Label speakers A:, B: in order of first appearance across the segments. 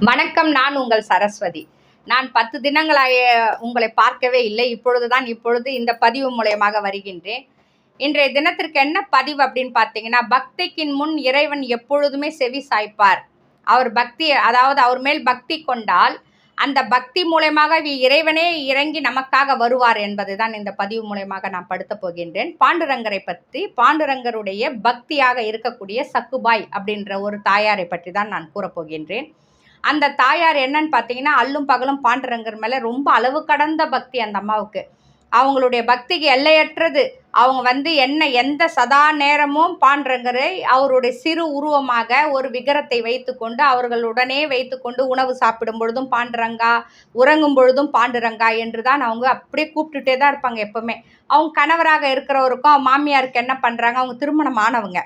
A: வணக்கம் நான் உங்கள் சரஸ்வதி. நான் பத்து தினங்களாக உங்களை பார்க்கவே இல்லை. இப்பொழுதுதான் இப்பொழுது இந்த பதிவு மூலயமாக வருகின்றேன். இன்றைய தினத்திற்கு என்ன பதிவு அப்படின்னு பார்த்தீங்கன்னா பக்திக்கின் முன் இறைவன் எப்பொழுதுமே செவி சாய்ப்பார். அவர் பக்தி அதாவது அவர் மேல் பக்தி கொண்டால் அந்த பக்தி மூலயமாக வி- இறைவனே இறங்கி நமக்காக வருவார் என்பதுதான் இந்த பதிவு மூலயமாக நான் படுத்த போகின்றேன். பாண்டுரங்கரை பற்றி பாண்டுரங்கருடைய பக்தியாக இருக்கக்கூடிய சக்குபாய் அப்படின்ற ஒரு தாயாரை பற்றி தான் நான் கூறப்போகின்றேன் அந்த தாயார் என்னன்னு பார்த்தீங்கன்னா அல்லும் பகலும் பாண்டுறங்கிற மேலே ரொம்ப அளவு கடந்த பக்தி அந்த அம்மாவுக்கு. அவங்களுடைய பக்திக்கு எல்லையற்றது. அவங்க வந்து என்ன எந்த சதா நேரமும் பாண்டுறங்கரை அவருடைய சிறு உருவமாக ஒரு விக்கிரத்தை வைத்துக்கொண்டு அவர்களுடனே வைத்துக்கொண்டு உணவு சாப்பிடும் பொழுதும் பாண்டுறங்கா உறங்கும் பொழுதும் பாண்டுரங்கா என்று தான் அவங்க அப்படியே கூப்பிட்டுட்டே தான் இருப்பாங்க எப்பவுமே. அவங்க கணவராக இருக்கிறவருக்கும் மாமியாருக்கு என்ன பண்ணுறாங்க அவங்க திருமணம் ஆனவங்க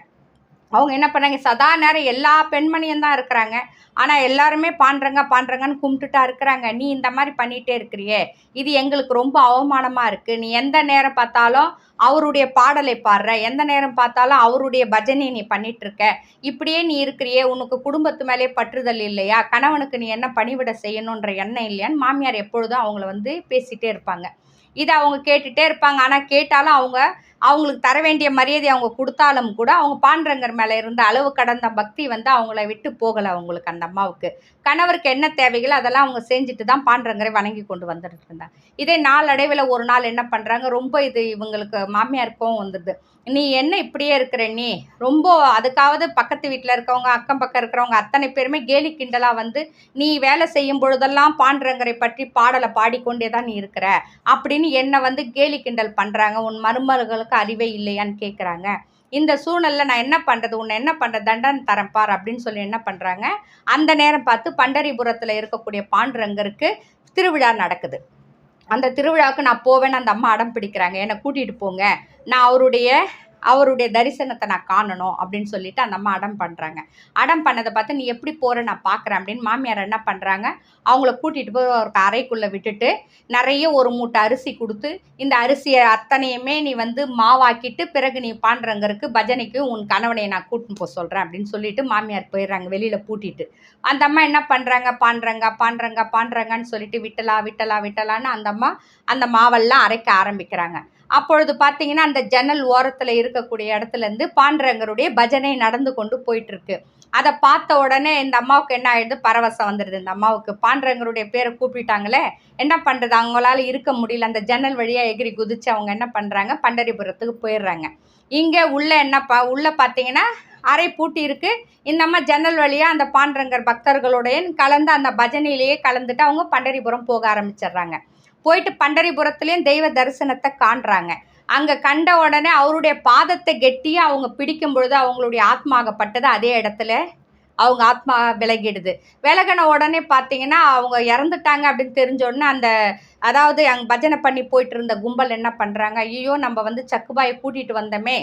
A: அவங்க என்ன பண்ணாங்க சதா நேரம் எல்லா பெண்மணியும் தான் இருக்கிறாங்க. ஆனால் எல்லாருமே பாண்டுறங்க பாண்டுறங்கன்னு கும்பிட்டுட்டா இருக்கிறாங்க. நீ இந்த மாதிரி பண்ணிகிட்டே இருக்கிறியே. இது எங்களுக்கு ரொம்ப அவமானமாக இருக்குது நீ எந்த நேரம் பார்த்தாலும் அவருடைய பாடலை பாடுற. எந்த நேரம் பார்த்தாலும் அவருடைய பஜனை நீ பண்ணிகிட்ருக்க இப்படியே நீ இருக்கிறியே. உனக்கு குடும்பத்து மேலே பற்றுதல் இல்லையா? கணவனுக்கு நீ என்ன பணிவிட செய்யணுன்ற எண்ணம் இல்லையான்னு மாமியார் எப்பொழுதும் அவங்கள வந்து பேசிகிட்டே இருப்பாங்க. இதை அவங்க கேட்டுகிட்டே இருப்பாங்க. ஆனால் கேட்டாலும் அவங்க அவங்களுக்கு தர வேண்டிய மரியாதை அவங்க கொடுத்தாலும் கூட அவங்க பாண்டரங்கர் மேலே இருந்த அளவு கடந்த பக்தி வந்து அவங்கள விட்டு போகலை அவங்களுக்கு அந்த அம்மாவுக்கு. கணவருக்கு என்ன தேவைகளோ அதெல்லாம் அவங்க செஞ்சுட்டு தான் பாண்டரங்கரை வணங்கி கொண்டு வந்துட்டு இருந்தாங்க. இதே நாளடைவில் ஒரு நாள் என்ன பண்ணுறாங்க ரொம்ப இது இவங்களுக்கு மாமியாருக்கும் வந்துடுது. நீ என்ன இப்படியே இருக்கிற நீ? ரொம்ப அதுக்காவது பக்கத்து வீட்டில் இருக்கவங்க அக்கம் பக்கம் இருக்கிறவங்க அத்தனை பேருமே கேலி கிண்டலாக வந்து நீ வேலை செய்யும் பொழுதெல்லாம் பாண்டரங்கரை பற்றி பாடலை பாடிக்கொண்டே தான் நீ இருக்கிற அப்படின்னு என்னை வந்து கேலி கிண்டல் பண்ணுறாங்க உன் மருமகளுக்கு அறிவே இல்லையான்னு கேட்குறாங்க இந்த சூழ்நிலை நான் என்ன பண்ணுறது உன்னை என்ன பண்ணுறது தண்டனை தரேன் பார் அப்படின்னு சொல்லி என்ன பண்ணுறாங்க அந்த நேரம் பார்த்து பண்டரிபுரத்தில் இருக்கக்கூடிய பாண்டுரங்கருக்கு திருவிழா நடக்குது. அந்த திருவிழாவுக்கு நான் போவேன்னு அந்த அம்மா அடம் பிடிக்கிறாங்க. என்னை கூட்டிகிட்டு போங்க. நான் அவருடைய அவருடைய தரிசனத்தை நான் காணணும் அப்படின்னு சொல்லிட்டு அந்த அம்மா அடம் பண்ணுறாங்க அடம் பண்ணதை பார்த்து நீ எப்படி போகிற நான் பார்க்குறேன். அப்படின்னு மாமியார் என்ன பண்ணுறாங்க அவங்கள கூட்டிகிட்டு போய் ஒரு அறைக்குள்ளே விட்டுட்டு நிறைய ஒரு மூட்டை அரிசி கொடுத்து இந்த அரிசியை அத்தனையுமே நீ வந்து மாவாக்கிட்டு பிறகு நீ பாண்டுறங்கருக்கு பஜனைக்கு உன் கணவனை நான் கூட்டின்னு போக சொல்கிறேன் அப்படின்னு சொல்லிட்டு மாமியார் போயிடுறாங்க வெளியில் பூட்டிட்டு. அந்த அம்மா என்ன பண்ணுறாங்க பாண்டுறங்க பாண்டுறங்க பாண்டுறங்கன்னு சொல்லிட்டு விட்டலா விட்டலா விட்டலான்னு அந்த அம்மா அந்த மாவெல்லாம் அரைக்க ஆரம்பிக்கிறாங்க. அப்பொழுது பார்த்தீங்கன்னா அந்த ஜன்னல் ஓரத்தில் இருக்கக்கூடிய இடத்துலேருந்து பாண்டரங்கருடைய பஜனை நடந்து கொண்டு போயிட்டுருக்கு. அதை பார்த்த உடனே இந்த அம்மாவுக்கு என்ன ஆயிடுது? பரவசம் வந்துடுது. இந்த அம்மாவுக்கு பாண்டரங்கருடைய பேரை கூப்பிட்டாங்களே என்ன பண்ணுறது அவங்களால இருக்க முடியல. அந்த ஜன்னல் வழியாக எகிரி குதிச்சு அவங்க என்ன பண்ணுறாங்க பண்டரிபுரத்துக்கு போயிடுறாங்க. இங்கே உள்ளே என்ன பா உள்ளே பார்த்தீங்கன்னா அறை பூட்டி இருக்கு. இந்த அம்மா ஜன்னல் வழியாக அந்த பாண்டரங்கர் பக்தர்களுடைய கலந்து அந்த பஜனையிலேயே கலந்துட்டு அவங்க பண்டரிபுரம் போக ஆரம்பிச்சிடுறாங்க. போயிட்டு பண்டரிபுரத்துலேயும் தெய்வ தரிசனத்தை காண்றாங்க. அங்கே கண்ட உடனே அவருடைய பாதத்தை கெட்டியாக அவங்க பிடிக்கும் பொழுது அவங்களுடைய ஆத்மாகப்பட்டது அதே இடத்துல அவங்க ஆத்மா விலகிடுது. விலகின உடனே பார்த்தீங்கன்னா அவங்க இறந்துட்டாங்க அப்படின்னு தெரிஞ்ச உடனே அந்த அதாவது அங்கே பஜனை பண்ணி போயிட்டு இருந்த கும்பல் என்ன பண்ணுறாங்க ஐயோ நம்ம வந்து சக்குபாயை கூட்டிகிட்டு வந்தோமே.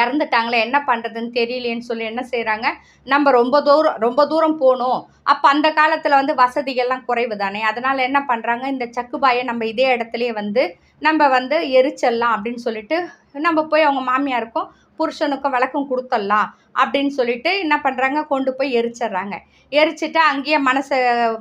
A: இறந்துட்டாங்களே என்ன பண்ணுறதுன்னு தெரியலேன்னு சொல்லி என்ன செய்கிறாங்க நம்ம ரொம்ப தூரம் ரொம்ப தூரம் போகணும். அப்போ அந்த காலத்தில் வந்து வசதிகள்லாம் குறைவு தானே அதனால் என்ன பண்ணுறாங்க இந்த சக்குபாயை நம்ம இதே இடத்துலையே வந்து நம்ம வந்து எரிச்சிடலாம் அப்படின்னு சொல்லிட்டு நம்ம போய் அவங்க மாமியாருக்கும் புருஷனுக்கும் விளக்கம் கொடுத்துடலாம் அப்படின்னு சொல்லிட்டு என்ன பண்ணுறாங்க கொண்டு போய் எரிச்சிடுறாங்க. எரிச்சிட்டு அங்கேயே மனசை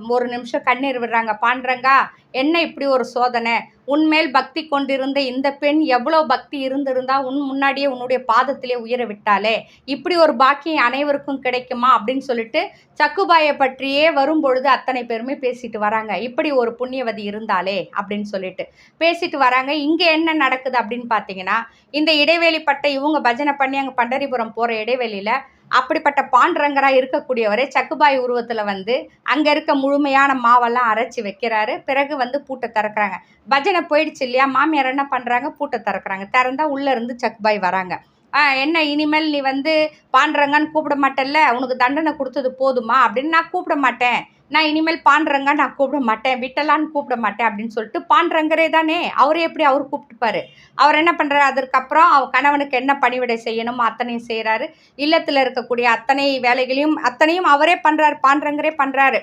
A: ஒரு நிமிஷம் கண்ணீர் விடுறாங்க. பாண்டுறங்கா என்ன இப்படி ஒரு சோதனை? உன்மேல் பக்தி கொண்டிருந்த இந்த பெண் எவ்வளோ பக்தி இருந்திருந்தா உன் முன்னாடியே உன்னுடைய பாதத்திலே உயர விட்டாலே? இப்படி ஒரு பாக்கியம் அனைவருக்கும் கிடைக்குமா? அப்படின்னு சொல்லிட்டு சக்குபாயை பற்றியே வரும்பொழுது அத்தனை பேருமே பேசிட்டு வராங்க. இப்படி ஒரு புண்ணியவதி இருந்தாலே அப்படின்னு சொல்லிட்டு. பேசிட்டு வராங்க. இங்கே என்ன நடக்குது அப்படின்னு பார்த்தீங்கன்னா இந்த இடைவெளிப்பட்ட இவங்க பஜனை பண்ணி அங்கே பண்டரிபுரம் போகிற இடைவெளியில் அப்படிப்பட்ட பாண்டரங்கராக இருக்கக்கூடியவரே சக்குபாய் உருவத்தில் வந்து அங்கே இருக்க முழுமையான மாவெல்லாம் அரைச்சி வைக்கிறாரு. பிறகு வந்து பூட்டை திறக்கிறாங்க. பஜனை போயிடுச்சு இல்லையா? மாமியார் என்ன பண்ணுறாங்க பூட்டை திறக்கிறாங்க. திறந்தா உள்ளே இருந்து சக்குபாய் வராங்க. ஆ என்ன இனிமேல் நீ வந்து பாண்டரங்கன்னு கூப்பிட மாட்டேல்ல? உனக்கு தண்டனை கொடுத்தது போதுமா? அப்படின்னு நான் கூப்பிட மாட்டேன். நான் இனிமேல் பாண்டுறங்க நான் கூப்பிட மாட்டேன் விட்டலான்னு கூப்பிட மாட்டேன் அப்படின்னு சொல்லிட்டு பாண்டுறங்கரே தானே அவரே எப்படி அவர் கூப்பிட்டுப்பாரு? அவர் என்ன பண்ணுறாரு அதற்கப்புறம் அவ கணவனுக்கு என்ன பணிவிடை செய்யணுமோ அத்தனையும் செய்கிறாரு இல்லத்தில் இருக்கக்கூடிய அத்தனை வேலைகளையும் அத்தனையும் அவரே பண்ணுறாரு பாண்டுறங்கரே பண்ணுறாரு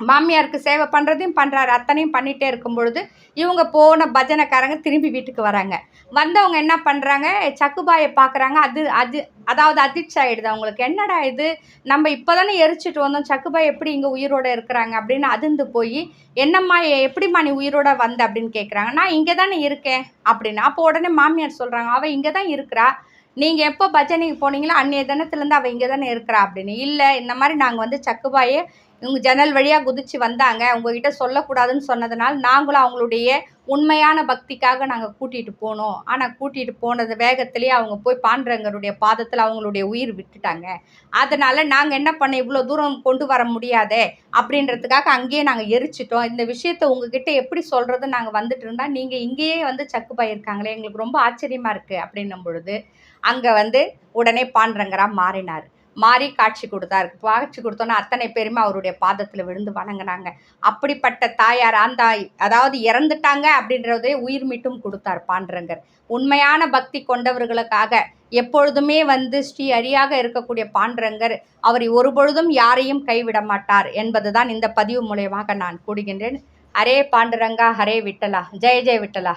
A: மாமியாருக்கு சேவை பண்ணுறதையும் பண்ணுறாரு அத்தனையும் பண்ணிகிட்டே இருக்கும் பொழுது இவங்க போன பஜனைக்காரங்க திரும்பி வீட்டுக்கு வராங்க. வந்தவங்க என்ன பண்ணுறாங்க சக்குபாயை பார்க்குறாங்க அது அது அதாவது அதிர்ச்சி ஆகிடுது அவங்களுக்கு என்னடா இது? நம்ம இப்போ தானே எரிச்சிட்டு வந்தோம். சக்குபாய் எப்படி இங்கே உயிரோடு இருக்கிறாங்க அப்படின்னு அதிர்ந்து போய் என்னம்மா எப்படிம்மா நீ உயிரோட வந்த? அப்படின்னு கேட்குறாங்க நான் இங்கே தானே இருக்கேன். அப்படின்னு. அப்போ உடனே மாமியார் சொல்கிறாங்க அவள் இங்கே தான் இருக்கிறா. நீங்கள் எப்போ பஜனைக்கு போனீங்களோ அன்னைய தினத்துலேருந்து அவள் இங்கே தானே இருக்கிறா. அப்படின்னு. இல்லை இந்த மாதிரி நாங்கள் வந்து சக்குபாயை இவங்க ஜன்னல் வழியாக குதிச்சு வந்தாங்க. உங்ககிட்ட சொல்லக்கூடாதுன்னு சொன்னதுனால் நாங்களும் அவங்களுடைய உண்மையான பக்திக்காக நாங்கள் கூட்டிகிட்டு போனோம். ஆனால் கூட்டிகிட்டு போனது வேகத்திலேயே அவங்க போய் பாண்டரங்கருடைய பாதத்தில் அவங்களுடைய உயிர் விட்டுட்டாங்க. அதனால் நாங்கள் என்ன பண்ண இவ்வளோ தூரம் கொண்டு வர முடியாதே அப்படின்றதுக்காக அங்கேயே நாங்கள் எரிச்சிட்டோம். இந்த விஷயத்த உங்ககிட்ட எப்படி சொல்கிறது நாங்கள் வந்துட்டு இருந்தால் நீங்கள் இங்கேயே வந்து சக்கு பாயிருக்காங்களே எங்களுக்கு ரொம்ப ஆச்சரியமாக இருக்குது அப்படின்னும் பொழுது அங்கே வந்து உடனே பாண்டரங்கராக மாறினார். மாறி காட்சி கொடுத்தாரு காட்சி கொடுத்தோன்னே அத்தனை பேருமே அவருடைய பாதத்தில் விழுந்து வணங்கினாங்க. அப்படிப்பட்ட தாயார் அந்த அதாவது இறந்துட்டாங்க அப்படின்றதே உயிர் மீட்டும் கொடுத்தார் பாண்டரங்கர். உண்மையான பக்தி கொண்டவர்களுக்காக எப்பொழுதுமே வந்து ஸ்ரீ அரியாக இருக்கக்கூடிய பாண்டரங்கர் அவர் ஒரு பொழுதும் யாரையும் கைவிட மாட்டார் என்பதுதான் இந்த பதிவு மூலயமாக நான் கூடுகின்றேன் ஹரே பாண்டுரங்கா ஹரே விட்டலா. ஜெய ஜெய விட்டலா.